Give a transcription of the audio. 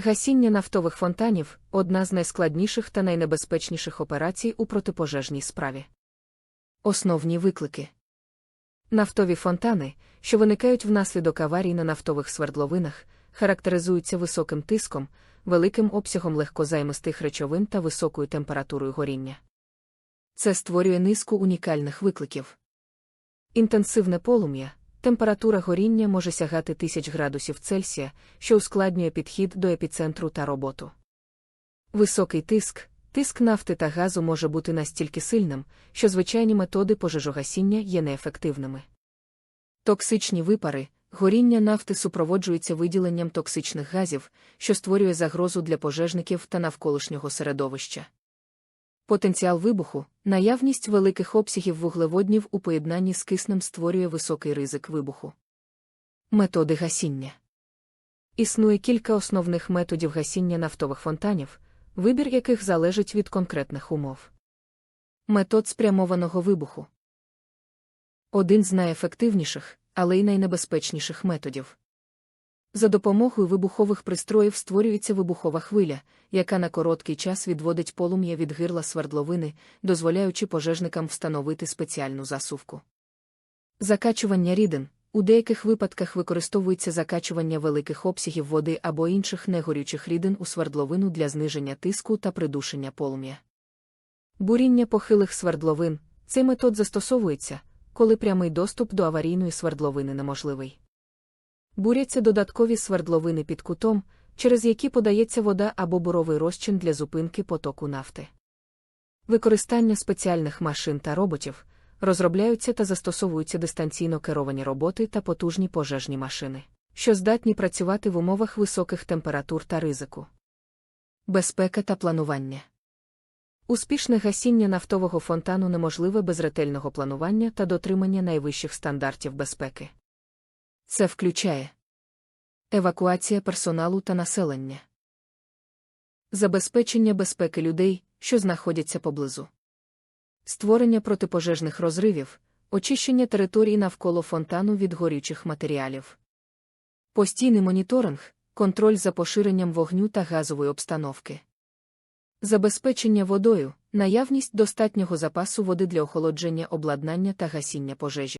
Гасіння нафтових фонтанів одна з найскладніших та найнебезпечніших операцій у протипожежній справі. Основні виклики нафтові фонтани, що виникають внаслідок аварій на нафтових свердловинах, характеризуються високим тиском, великим обсягом легкозаймистих речовин та високою температурою горіння. Це створює низку унікальних викликів. Інтенсивне полум'я, температура горіння може сягати тисяч градусів Цельсія, що ускладнює підхід до епіцентру та роботу. Високий тиск, тиск нафти та газу може бути настільки сильним, що звичайні методи пожежогасіння є неефективними. Токсичні випари, горіння нафти супроводжується виділенням токсичних газів, що створює загрозу для пожежників та навколишнього середовища. Потенціал вибуху, наявність великих обсягів вуглеводнів у поєднанні з киснем створює високий ризик вибуху. Методи гасіння Існує кілька основних методів гасіння нафтових фонтанів, вибір яких залежить від конкретних умов. Метод спрямованого вибуху один з найефективніших, але й найнебезпечніших методів. За допомогою вибухових пристроїв створюється вибухова хвиля, яка на короткий час відводить полум'я від гирла свердловини, дозволяючи пожежникам встановити спеціальну засувку. Закачування рідин у деяких випадках використовується закачування великих обсягів води або інших негорючих рідин у свердловину для зниження тиску та придушення полум'я. Буріння похилих свердловин цей метод застосовується, коли прямий доступ до аварійної свердловини неможливий. Буряться додаткові свердловини під кутом, через які подається вода або буровий розчин для зупинки потоку нафти. Використання спеціальних машин та роботів розробляються та застосовуються дистанційно керовані роботи та потужні пожежні машини, що здатні працювати в умовах високих температур та ризику. Безпека та планування. Успішне гасіння нафтового фонтану неможливе без ретельного планування та дотримання найвищих стандартів безпеки. Це включає евакуація персоналу та населення, забезпечення безпеки людей, що знаходяться поблизу, створення протипожежних розривів, очищення території навколо фонтану від горючих матеріалів, постійний моніторинг, контроль за поширенням вогню та газової обстановки. Забезпечення водою, наявність достатнього запасу води для охолодження обладнання та гасіння пожежі.